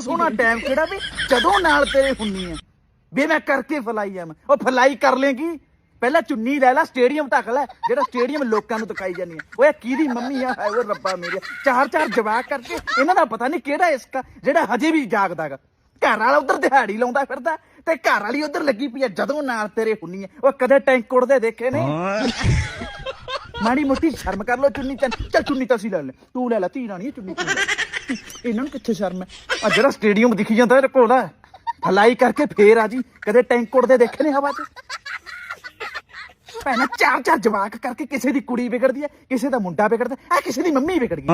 ਸੋਹਣਾ ਟਾਈਮ ਕਿਹੜਾ ਵੀ? ਜਦੋਂ ਨਾਲ ਤੇਰੇ ਹੁੰਨੀ ਆ। ਵੀ ਮੈਂ ਕਰਕੇ ਫਲਾਈ ਆ ਮੈਂ। ਉਹ ਫਲਾਈ ਕਰ ਲੇਗੀ? ਪਹਿਲਾਂ ਚੁੰਨੀ ਲੈ ਲੈ ਸਟੇਡੀਅਮ ਢੱਕ ਲੈ ਜਿਹੜਾ ਸਟੇਡੀਅਮ ਲੋਕਾਂ ਨੂੰ ਤਕਾਈ ਜਾਂਦੀ ਆ ਓਏ ਕਿਹਦੀ ਮੰਮੀ ਆ? ਹਾਏ ਓ ਰੱਬਾ ਮੇਰੇ ਚਾਰ ਚਾਰ ਜਵਾਕ ਕਰਕੇ ਇਹਨਾਂ ਦਾ ਪਤਾ ਨਹੀਂ ਕਿਹੜਾ ਇਸਕਾ ਜਿਹੜਾ ਹਜੇ ਵੀ ਜਾਗਦਾਗਾ ਘਰ ਵਾਲਾ ਉਧਰ ਦਿਹਾੜੀ ਲਾਉਂਦਾ ਫਿਰਦਾ ਤੇ ਘਰ ਵਾਲੀ ਉਧਰ ਲੱਗੀ ਪਈ ਆ ਜਦੋਂ ਨਾਲ ਤੇਰੇ ਹੁੰਨੀ ਆ। ਉਹ ਕਦੇ ਟੈਂਕ ਕੁੜਦੇ ਦੇਖੇ ਨੇ? ਮਾੜੀ ਮੋਟੀ ਸ਼ਰਮ ਕਰ ਲੋ ਚੁੰਨੀ ਚੱਲ ਚੱਲ ਚੁੰਨੀ ਤਾਂ ਅਸੀਂ ਲੈ ਲੈ। ਤੂੰ ਲੈ ਲੈ ਧੀ ਰਾਣੀ ਚੁੰਨੀ ਤੂੰ ਲੈ ਲੈ। ਇਹਨਾਂ ਨੂੰ ਕਿੱਥੇ ਸ਼ਰਮ ਹੈ ਆ ਜਿਹੜਾ ਸਟੇਡੀਅਮ ਦਿਖੀ ਜਾਂਦਾ ਇਹਦੇ ਕੋਲ ਫਲਾਈ ਕਰਕੇ ਫੇਰ ਆ ਜੀ। ਕਦੇ ਟੈਂਕ ਉੜਦੇ ਦੇਖੇ ਨੇ ਹਵਾ 'ਚ? ਭੈਣਾ, ਚਾਰ ਚਾਰ ਜਵਾਕ ਕਰਕੇ ਕਿਸੇ ਦੀ ਕੁੜੀ ਵਿਗੜਦੀ ਹੈ, ਕਿਸੇ ਦਾ ਮੁੰਡਾ ਵਿਗੜਦਾ ਆ ਕਿਸੇ ਦੀ ਮੰਮੀ ਵਿਗੜ ਗਈ।